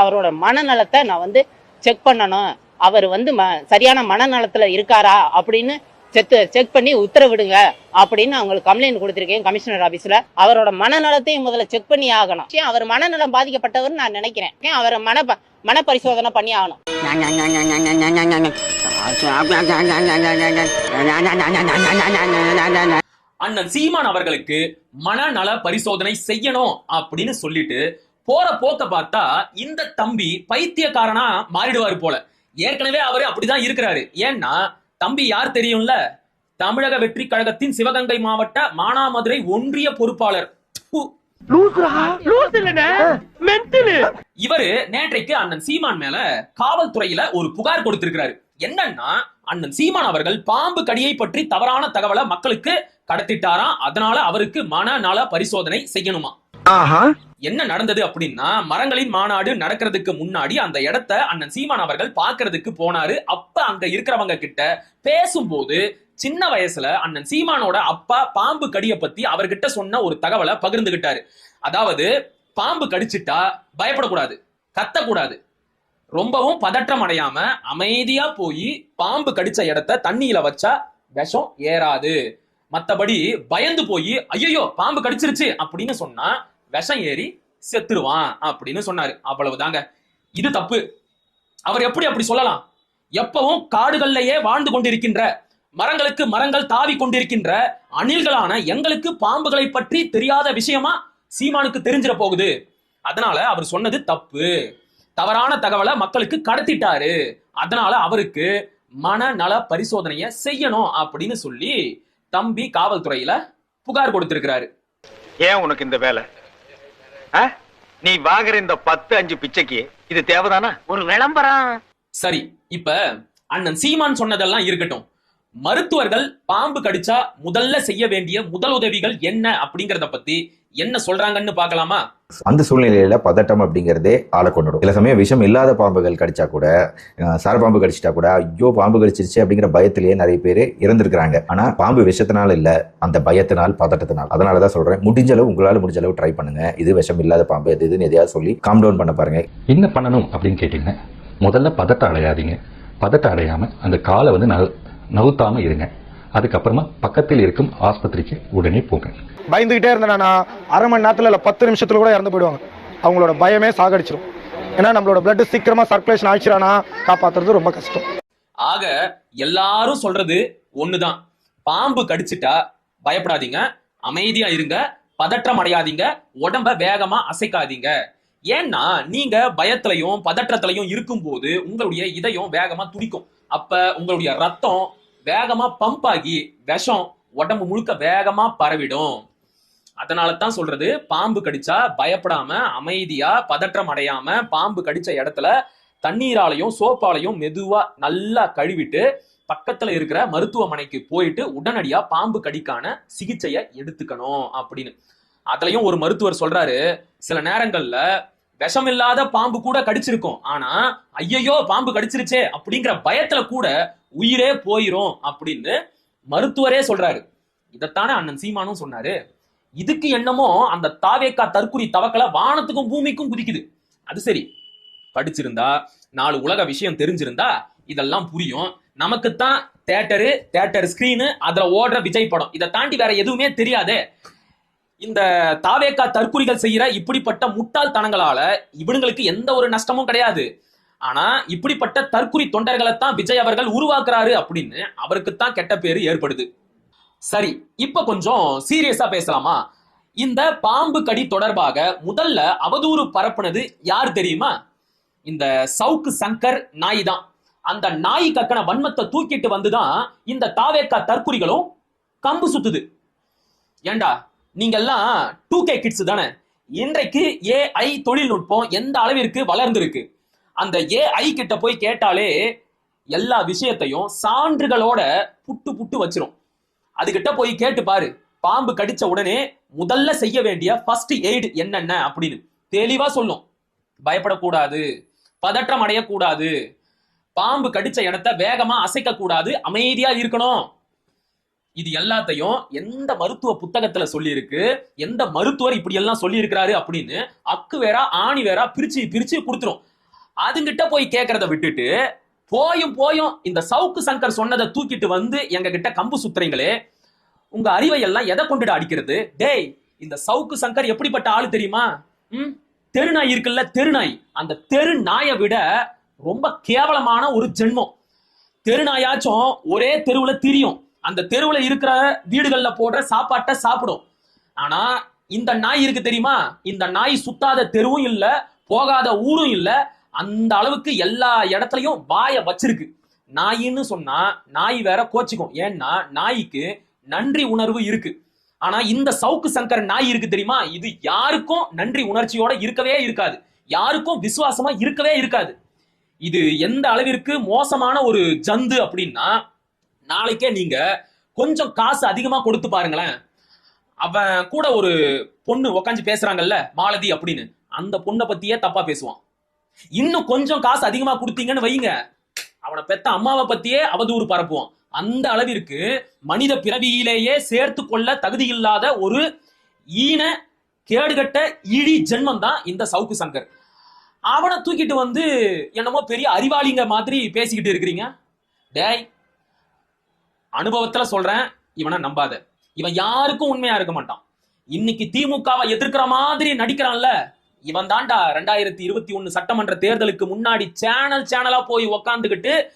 அவரோட மனநலத்தை நான் வந்து செக் பண்ணணும். அவர் வந்து ம- சரியான மனநலத்துல இருக்காரா அப்படின்னு செத்து செக் பண்ணி உத்தரவிடுங்க அப்படின்னு அவங்களுக்கு கம்ப்ளைண்ட் கொடுத்துருக்கேன் கமிஷனர் ஆபீஸ்ல அவரோட மனநலத்தையும் முதல்ல செக் பண்ணி ஆகணும். ஏன் அவர் மனநலம் பாதிக்கப்பட்டவர் நான் நினைக்கிறேன். அவர் மன மன பரிசோதனை பண்ணி ஆகணும்? அண்ணன் சீமான் அவர்களுக்கு மனநல பரிசோதனை செய்யணும் அப்படின்னு சொல்லிட்டு போற போக்க பார்த்தா இந்த தம்பி பைத்தியக்காரனா மாறிடுவாரு போல. ஏற்கனவே அவரு அப்படிதான் இருக்கிறாரு. ஏன்னா தம்பி யார் தெரியும்ல? தமிழக வெற்றி கழகத்தின் சிவகங்கை மாவட்ட மானாமதுரை ஒன்றிய பொறுப்பாளர். ப்பு. இவரு நேற்றைக்கு அண்ணன் சீமான் மேல காவல்துறையில ஒரு புகார் கொடுத்திருக்கிறாரு. என்னன்னா அண்ணன் சீமான் அவர்கள் பாம்பு கடியை பற்றி தவறான தகவலை மக்களுக்கு கடத்திட்டாராம். அதனால அவருக்கு மனநல பரிசோதனை செய்யணுமா? என்ன நடந்தது அப்படின்னா மரங்களின் மாநாடு நடக்கிறதுக்கு முன்னாடி அந்த இடத்த அண்ணன் சீமான் அவர்கள் பாக்குறதுக்கு போனாரு. அப்ப அங்க இருக்கிறவங்க கிட்ட பேசும்போது சின்ன வயசுல அண்ணன் சீமானோட அப்பா பாம்பு கடிய பத்தி அவர்கிட்ட சொன்ன ஒரு தகவலை பகிர்ந்துகிட்டாரு. அதாவது பாம்பு கடிச்சிட்டா பயப்படக்கூடாது கத்தக்கூடாது. ரொம்பவும் பதற்றம் அடையாம அமைதியா போய் பாம்பு கடிச்ச இடத்த தண்ணியில வச்சா விஷம் ஏறாது. மத்தபடி பயந்து போய் ஐயோ பாம்பு கடிச்சிருச்சு அப்படின்னு சொன்னா விஷம் ஏறி செத்துருவான் அப்படின்னு சொன்னாரு. அவ்வளவுதாங்க. இது தப்பு. அவர் எப்படி அப்படி சொல்லலாம்? எப்பவும் காடுகள்லயே வாழ்ந்து கொண்டிருக்கின்ற மரங்களுக்கு மரங்கள் தாவி கொண்டிருக்கின்ற அணில்களான எங்களுக்கு பாம்புகளை பற்றி தெரியாத விஷயமா சீமானுக்கு தெரிஞ்சிட போகுது. அதனால அவர் சொன்னது தப்பு. தவறான தகவலை மக்களுக்கு கடத்திட்டாரு. அதனால அவருக்கு மனநல பரிசோதனையை செய்யணும் அப்படின்னு சொல்லி தம்பி காவல்துறையில புகார் கொடுத்திருக்கிறாரு. ஏன் உனக்கு இந்த வேலை? நீ வாங்குற இந்த பத்து அஞ்சு பிச்சைக்கு இது தேவைதானா? ஒரு விளம்பரம். சரி இப்ப அண்ணன் சீமான் சொன்னதெல்லாம் இருக்கட்டும். மருத்துவர்கள் பாம்பு கடிச்சா முதல்ல செய்ய வேண்டிய முதல் உதவிகள் என்ன அப்படிங்கறத பத்தி என்ன சொல்றாங்கன்னு பார்க்கலாமா? அந்த சூழ்நிலையில பதட்டம் அப்படிங்கிறதே ஆளை கொண்டுடும். சில சமயம் விஷம் இல்லாத பாம்புகள் கடிச்சா கூட அஹ், சரப்பாம்பு கடிச்சிட்டா கூட ஐயோ பாம்பு கடிச்சிருச்சு அப்படிங்கிற பயத்திலேயே நிறைய பேர் இறந்திருக்கிறாங்க. ஆனா பாம்பு விஷத்தினால இல்ல அந்த பயத்தினால் பதட்டத்தினால். அதனாலதான் சொல்றேன் முடிஞ்ச அளவு உங்களால முடிஞ்ச அளவு ட்ரை பண்ணுங்க. இது விஷம் இல்லாத பாம்பு இது இதுன்னு எதையாவது சொல்லி காம் டவுன் பண்ண பாருங்க. என்ன பண்ணணும் அப்படின்னு கேட்டிங்கன்னா முதல்ல பதட்டம் அடையாதீங்க. பதட்டம் அடையாமல் அந்த காலை வந்து நகு நகுத்தாம இருங்க. அதுக்கப்புறமா பக்கத்தில் இருக்கும் ஆஸ்பத்திரிக்கு உடனே போங்க. பயந்துகிட்டே இருந்தேனா அரை மணி நேரத்துல இல்ல பத்து நிமிஷத்துல கூட இறந்து போயிடுவாங்க. அவங்களோட பயமே சாகடிச்சிடும் ஏன்னா நம்மளோட பிளட் சீக்கிரமா சர்க்குலேஷன் ஆயிடுச்சுனா காப்பாத்துறது ரொம்ப கஷ்டம். ஆக எல்லாரும் சொல்றது ஒண்ணுதான். பாம்பு கடிச்சிட்டா பயப்படாதீங்க அமைதியா இருங்க பதற்றம் அடையாதீங்க உடம்ப வேகமா அசைக்காதீங்க. ஏன்னா நீங்க பயத்திலையும் பதற்றத்திலையும் இருக்கும்போது உங்களுடைய இதயம் வேகமா துடிக்கும். அப்ப உங்களுடைய ரத்தம் வேகமா பம்ப் ஆகி விஷம் உடம்பு முழுக்க வேகமா பரவிடும். அதனால தான் சொல்றது பாம்பு கடிச்சா பயப்படாம அமைதியா பதற்றம் அடையாம பாம்பு கடிச்ச இடத்துல தண்ணீராலையும் சோப்பாலையும் மெதுவா நல்லா கழுவிட்டு பக்கத்துல இருக்கிற மருத்துவமனைக்கு போயிட்டு உடனடியா பாம்பு கடிக்கான சிகிச்சையை எடுத்துக்கணும் அப்படின்னு. அதுலயும் ஒரு மருத்துவர் சொல்றாரு சில நேரங்கள்ல விஷமில்லாத பாம்பு கூட கடிச்சிருக்கும். ஆனா ஐயையோ பாம்பு கடிச்சிருச்சே அப்படிங்கிற பயத்துல கூட உயிரே போயிரும் அப்படின்னு மருத்துவரே சொல்றாரு. இதைத்தானே அண்ணன் சீமானும் சொன்னாரு. இதுக்கு என்னமோ அந்த தாவேக்கா தற்குறி தவக்கல வானத்துக்கும் பூமிக்கும் குதிக்குது. அது சரி. படிச்சிருந்தா நாலு உலக விஷயம் தெரிஞ்சிருந்தா இதெல்லாம் புரியும். நமக்குத்தான் தேட்டரு தேட்டர் ஸ்கிரீனு அதுல ஓடுற விஜய் படம். இதை தாண்டி வேற எதுவுமே தெரியாதே. இந்த தாவேக்கா தற்குறிகள் செய்யற இப்படிப்பட்ட முட்டாள்தனங்களால இவனுங்களுக்கு எந்த ஒரு நஷ்டமும் கிடையாது. ஆனா இப்படிப்பட்ட தற்குறி தொண்டர்களை தான் விஜய் அவர்கள் உருவாக்குறாரு அப்படின்னு அவருக்குத்தான் கெட்ட பேரு ஏற்படுது. சரி இப்ப கொஞ்சம் சீரியஸா பேசலாமா? இந்த பாம்பு கடி தொடர்பாக முதல்ல அவதூறு பரப்புனது யார் தெரியுமா? இந்த சவுக்கு சங்கர் நாய் தான். அந்த நாய் கக்கன வன்மத்தை தூக்கிட்டு வந்துதான் இந்த தாவேக்கா தற்குறிகளும் கம்பு சுத்துது. ஏண்டா? நீங்கெல்லாம் டூ கே கிட்ஸ் தானே? இன்றைக்கு ஏஐ தொழில்நுட்பம் எந்த அளவிற்கு வளர்ந்திருக்கு? அந்த ஏஐ கிட்ட போய் கேட்டாலே எல்லா விஷயத்தையும் சான்றுகளோட புட்டு புட்டு வச்சிரும். அதுகிட்ட போய் கேட்டு பாரு. பாம்பு கடிச்ச உடனே முதல்ல செய்ய வேண்டிய ஃபர்ஸ்ட் எய்டு என்னென்ன அப்படின்னு தெளிவா சொல்லும். பயப்படக்கூடாது. பதற்றம் அடையக்கூடாது. பாம்பு கடிச்ச இடத்த வேகமா அசைக்க கூடாது அமைதியா இருக்கணும். இது எல்லாத்தையும் எந்த மருத்துவ புத்தகத்துல சொல்லியிருக்கு? எந்த மருத்துவர் இப்படி எல்லாம் சொல்லியிருக்கிறாரு அப்படின்னு அக்கு வேற ஆணி வேற பிரிச்சு பிரிச்சு கொடுத்துரும். அதுங்கிட்ட போய் கேட்கறத விட்டுட்டு போயும் போயும் இந்த சவுக்கு சங்கர் சொன்னதை தூக்கிட்டு வந்து எங்க கிட்ட கம்பு சுத்துறீங்களே உங்க அறிவை எல்லாம் எதை கொண்டுட்டு அடிக்கிறது? டேய் இந்த சவுக்கு சங்கர் எப்படிப்பட்ட ஆளு தெரியுமா? ம்? தெருநாய் இருக்குல்ல தெருநாய். அந்த தெரு நாயை விட ரொம்ப கேவலமான ஒரு ஜென்மம். தெருநாயாச்சும் ஒரே தெருவுல திரியும். அந்த தெருவுல இருக்கிற வீடுகள்ல போடுற சாப்பாட்டை சாப்பிடும். ஆனா இந்த நாய் இருக்கு தெரியுமா? இந்த நாய் சுத்தாத தெருவும் இல்ல போகாத ஊரும் இல்ல அந்த அளவுக்கு எல்லா இடத்துலயும் வாய வச்சிருக்கு. நாயின்னு சொன்னா நாய் வேற கோச்சிக்கும். ஏன்னா நாய்க்கு நன்றி உணர்வு இருக்கு. ஆனா இந்த சவுக்கு சங்கர் நாய் இருக்கு தெரியுமா? இது யாருக்கும் நன்றி உணர்ச்சியோட இருக்கவே இருக்காது. யாருக்கும் விசுவாசமா இருக்கவே இருக்காது. இது எந்த அளவிற்கு மோசமான ஒரு ஜந்து அப்படின்னா நாளைக்கே நீங்க கொஞ்சம் காசு அதிகமா கொடுத்து பாருங்களேன். அவன் கூட ஒரு பொண்ணு உக்காந்து பேசுறாங்கல்ல மாலதி அப்படின்னு. அந்த பொண்ணை பத்தியே தப்பா பேசுவான். இன்னும் கொஞ்சம் காசு அதிகமா கொடுத்தீங்கன்னு வைங்க. அவனை பெத்த அம்மாவை பத்தியே அவதூறு பரப்புவான். அந்த அளவிற்கு மனித பிறவியிலேயே சேர்த்து கொள்ள தகுதி இல்லாத ஒரு ஈன கேடுகட்ட இழி ஜென்மம் தான் இந்த சவுக்கு சங்கர். அவனை தூக்கிட்டு வந்து என்னமோ பெரிய அறிவாளிங்க மாதிரி பேசிக்கிட்டு இருக்கிறீங்க. டேய் அனுபவத்துல சொல்றேன் இவனை நம்பாத. இவன் யாருக்கும் உண்மையா இருக்க மாட்டான். இன்னைக்கு திமுகவை எதிர்க்கிற மாதிரி நடிக்கிறான்ல இவன் தாண்டா ரெண்டாயிரத்தி இருபத்தி ஒன்னு சட்டமன்ற தேர்தலுக்கு முன்னாடி சேனல் சேனலா போய் உக்காந்துக்கிட்டு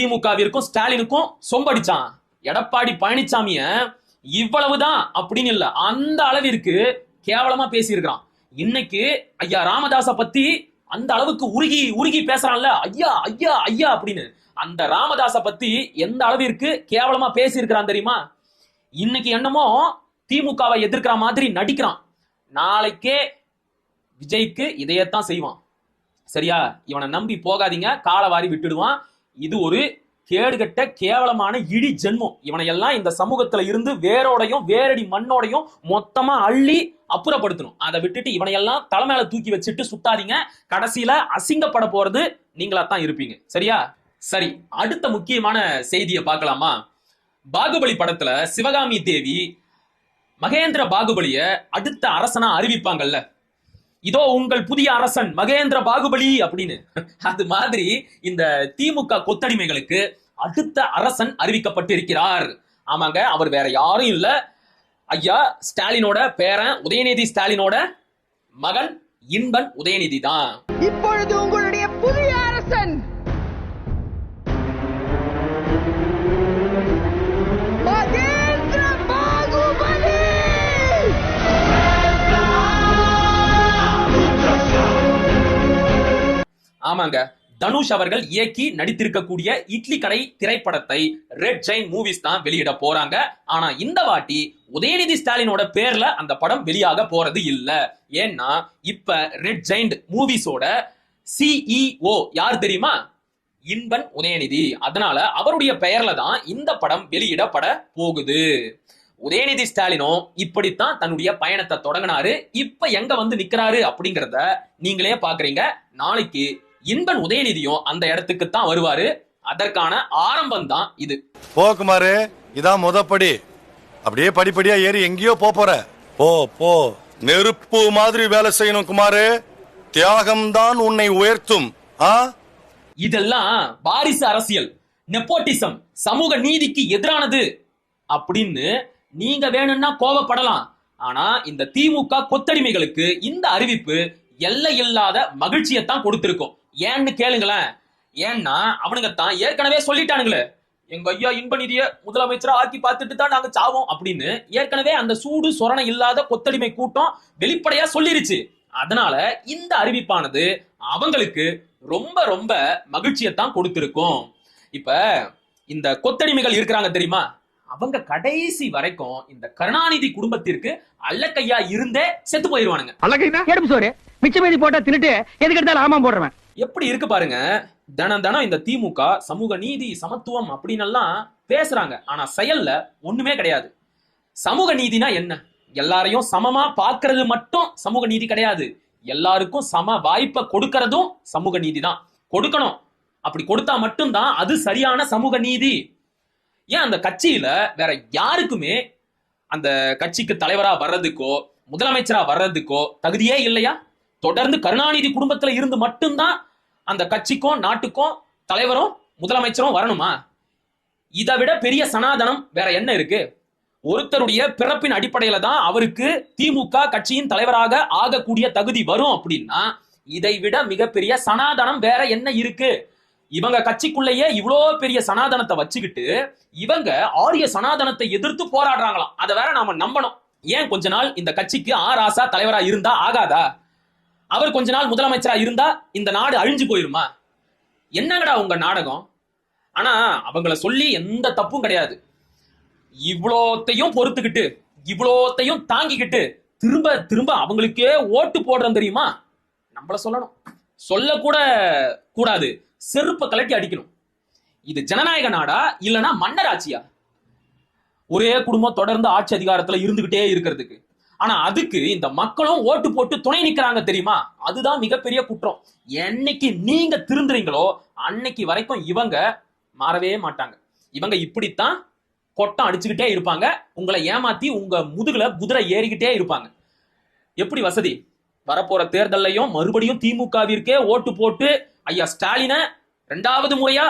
திமுகவிற்கும் ஸ்டாலினுக்கும் சொம்படிச்சான். எடப்பாடி பழனிசாமிய இவ்வளவுதான் அப்படின்னு இல்ல அந்த அளவிற்கு கேவலமா பேசியிருக்கிறான். இன்னைக்கு ஐயா ராமதாச பத்தி அந்த அளவுக்கு உருகி உருகி பேசுறான்ல ஐயா ஐயா ஐயா அப்படின்னு. அந்த ராமதாச பத்தி எந்த அளவிற்கு கேவலமா பேசியிருக்கிறான் தெரியுமா? இன்னைக்கு என்னமோ திமுகவை எதிர்க்கிற மாதிரி நடிக்கிறான். நாளைக்கே விஜய்க்கு இதையத்தான் செய்வான். சரியா? இவனை நம்பி போகாதீங்க. காலை வாரி விட்டுடுவான். இது ஒரு கேடுகட்ட கேவலமான இடி ஜென்மம். இவனை எல்லாம் இந்த சமூகத்துல இருந்து வேரோடையும் வேரடி மண்ணோடையும் மொத்தமா அள்ளி அப்புறப்படுத்தணும். அதை விட்டுட்டு இவனையெல்லாம் தலைமையில தூக்கி வச்சுட்டு சுத்தாதீங்க கடைசியில அசிங்கப்பட போறது நீங்களா தான் இருப்பீங்க. சரியா? சரி அடுத்த முக்கியமான செய்தியை பார்க்கலாமா? பாகுபலி படத்துல சிவகாமி தேவி மகேந்திர பாகுபலிய அடுத்த அரசனா அறிவிப்பாங்கல்ல? இதோ உங்கள் புதிய அரசன் மகேந்திர பாகுபலி அப்படின்னு. அது மாதிரி இந்த திமுக கொத்தடிமைகளுக்கு அடுத்த அரசன் அறிவிக்கப்பட்டிருக்கிறார். ஆமாங்க அவர் வேற யாரும் இல்ல. ஐயா ஸ்டாலினோட பேரன் உதயநிதி ஸ்டாலினோட மகன் இன்பன் உதயநிதி தான். இப்பொழுது உங்களுடைய புதிய அரசன் ஆமாங்க. தனுஷ் அவர்கள் இயக்கி நடித்திருக்கக்கூடிய இட்லி கடை திரைப்படத்தை ரெட் ஜெயின் மூவிஸ் தான் வெளியிட போறாங்க. ஆனா இந்த வாட்டி உதயநிதி ஸ்டாலினோட பேர்ல அந்த படம் வெளியாக போறது இல்ல. ஏன்னா இப்ப ரெட் ஜெயின் மூவிஸோட சிஇஓ யார் தெரியுமா? இன்பன் உதயநிதி. அதனால அவருடைய பெயர்ல தான் இந்த படம் வெளியிடப்பட போகுது. உதயநிதி ஸ்டாலினும் இப்படித்தான் தன்னுடைய பயணத்தை தொடங்கினாரு. இப்ப எங்க வந்து நிக்கிறாரு அப்படிங்கறத நீங்களே பாக்குறீங்க. நாளைக்கு இன்பன் உதயநிதியும் அந்த இடத்துக்கு தான் வருவாரு. அதற்கான ஆரம்பம் தான் இது. போ குமாரு இதான் முதப்படி அப்படியே படிப்படியா ஏறி எங்கேயோ போற. போ போ. நெருப்பு மாதிரி வேலை செய்யணும் குமாரு. தியாகம்தான் உன்னை உயர்த்தும். ஆ? இதெல்லாம் வாரிசு அரசியல். நெப்போட்டிசம் சமூக நீதிக்கு எதிரானது. அப்படின்னு நீங்க வேணும்னா கோவப்படலாம். ஆனா இந்த திமுக கொத்தடிமைகளுக்கு இந்த அறிவிப்பு எல்லை இல்லாத மகிழ்ச்சியைத்தான் கொடுத்திருக்கும். ஏன்னு கேளுங்களேன். ஏன்னா அவனுங்க தான் ஏற்கனவே சொல்லிட்டானுங்களே. எங்க ஐயா இன்ப நிதிய முதலமைச்சரா ஆக்கி பார்த்துட்டு தான் நாங்க சாவோம் அப்படின்னு ஏற்கனவே அந்த சூடு சொரணை இல்லாத கொத்தடிமை கூட்டம் வெளிப்படையா சொல்லிருச்சு. அதனால இந்த அறிவிப்பானது அவங்களுக்கு ரொம்ப ரொம்ப மகிழ்ச்சியை தான் கொடுத்திருக்கும். இப்ப இந்த கொத்தடிமைகள் இருக்கிறாங்க தெரியுமா? அவங்க கடைசி வரைக்கும் இந்த கருணாநிதி குடும்பத்திற்கு அல்லக்கையா இருந்தே செத்து போயிருவானுங்க. எடுப்பு சோறு போட்டா தின்னுட்டு எதுக்கு எடுத்தாலும் ஆமாம் போடுறவன். எப்படி இருக்கு பாருங்க? தினம் தினம் இந்த திமுக சமூக நீதி சமத்துவம் அப்படின்னு எல்லாம் பேசுறாங்க. ஆனா செயல்ல ஒண்ணுமே கிடையாது. சமூக நீதினா என்ன? எல்லாரையும் சமமா பாக்குறது மட்டும் சமூக நீதி கிடையாது. எல்லாருக்கும் சம வாய்ப்பை கொடுக்கறதும் சமூக நீதி தான். கொடுக்கணும். அப்படி கொடுத்தா மட்டும்தான் அது சரியான சமூக நீதி. ஏன் அந்த கட்சியில வேற யாருக்குமே அந்த கட்சிக்கு தலைவரா வர்றதுக்கோ முதலமைச்சரா வர்றதுக்கோ தகுதியே இல்லையா? தொடர்ந்து கருணாநிதி குடும்பத்துல இருந்து மட்டும்தான் அந்த கட்சிக்கும் நாட்டுக்கும் தலைவரும் முதலமைச்சரும் வரணுமா? இதை விட பெரிய சனாதனம் வேற என்ன இருக்கு? ஒருத்தருடைய பிறப்பின் அடிப்படையில தான் அவருக்கு திமுக கட்சியின் தலைவராக ஆகக்கூடிய தகுதி வரும் அப்படின்னா இதை விட மிகப்பெரிய சனாதனம் வேற என்ன இருக்கு? இவங்க கட்சிக்குள்ளேயே இவ்வளோ பெரிய சனாதனத்தை வச்சுக்கிட்டு இவங்க ஆரிய சனாதனத்தை எதிர்த்து போராடுறாங்களாம். அதை வேற நாம நம்பணும். ஏன் கொஞ்ச நாள் இந்த கட்சிக்கு ஆர் ஆசா தலைவரா இருந்தா ஆகாதா? அவர் கொஞ்ச நாள் முதலமைச்சரா இருந்தா இந்த நாடு அழிஞ்சு போயிருமா? என்னங்கடா உங்க நாடகம்? ஆனா அவங்கள சொல்லி எந்த தப்பும் கிடையாது. இவ்வளோத்தையும் பொறுத்துக்கிட்டு இவ்வளோத்தையும் தாங்கிக்கிட்டு திரும்ப திரும்ப அவங்களுக்கே ஓட்டு போடுறோம் தெரியுமா? நம்மள சொல்லணும். சொல்லக்கூட கூடாது. செருப்பை கலட்டி அடிக்கணும். இது ஜனநாயக நாடா? இல்லைன்னா மன்னர் ஆட்சியா ஒரே குடும்பம் தொடர்ந்து ஆட்சி அதிகாரத்துல இருந்துகிட்டே இருக்கிறதுக்கு. ஆனா அதுக்கு இந்த மக்களும் ஓட்டு போட்டு துணை நிக்கிறாங்க தெரியுமா? அதுதான் மிகப்பெரிய குற்றம். என்னைக்கு நீங்க திருந்துறீங்களோ அன்னைக்கு வரைக்கும் இவங்க மாறவே மாட்டாங்க. இவங்க இப்படித்தான் கொட்டம் அடிச்சுக்கிட்டே இருப்பாங்க. உங்களை ஏமாத்தி உங்க முதுகுல குதிரை ஏறிக்கிட்டே இருப்பாங்க. எப்படி வசதி? வரப்போற தேர்தல்லையும் மறுபடியும் திமுகவிற்கே ஓட்டு போட்டு ஐயா ஸ்டாலினை ரெண்டாவது முறையா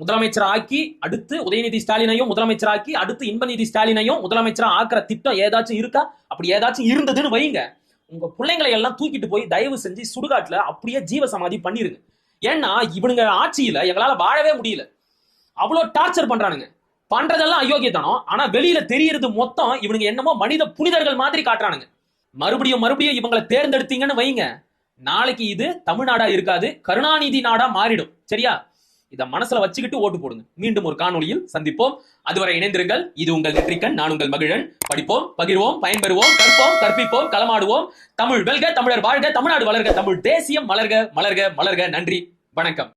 முதலமைச்சர் ஆக்கி அடுத்து உதயநிதி ஸ்டாலினையும் முதலமைச்சர் ஆக்கி அடுத்து இன்பநிதி ஸ்டாலினையும் முதலமைச்சரா ஆக்குற திட்டம் ஏதாச்சும் இருக்கா? அப்படி ஏதாச்சும் இருந்ததுன்னு வைங்க. உங்க பிள்ளைங்களை எல்லாம் தூக்கிட்டு போய் தயவு செஞ்சு சுடுகாட்டுல அப்படியே ஜீவ சமாதி பண்ணிருங்க. ஏன்னா இவனுங்க ஆட்சியில எங்களால வாழவே முடியல. அவ்வளோ டார்ச்சர் பண்றானுங்க. பண்றதெல்லாம் அயோக்கியத்தனம். ஆனா வெளியில தெரியறது மொத்தம் இவனுங்க என்னமோ மனித புனிதர்கள் மாதிரி காட்டுறானுங்க. மறுபடியும் மறுபடியும் இவங்களை தேர்ந்தெடுத்தீங்கன்னு வைங்க. நாளைக்கு இது தமிழ்நாடா இருக்காது. கருணாநிதி நாடா மாறிடும். சரியா? இதை மனசுல வச்சுக்கிட்டு ஓட்டு போடுங்க. மீண்டும் ஒரு காணொளியில் சந்திப்போம். அதுவரை இணைந்திருங்கள். இது உங்கள் நெற்றிக்கண் நான் உங்கள் மகிழன். படிப்போம் பகிர்வோம் பயன்பெறுவோம் கற்போம் கற்பிப்போம் களமாடுவோம். தமிழ் வெல்க தமிழர் வாழ்க தமிழ்நாடு வளர்க தமிழ் தேசியம் மலர்க மலர்க மலர்க. நன்றி வணக்கம்.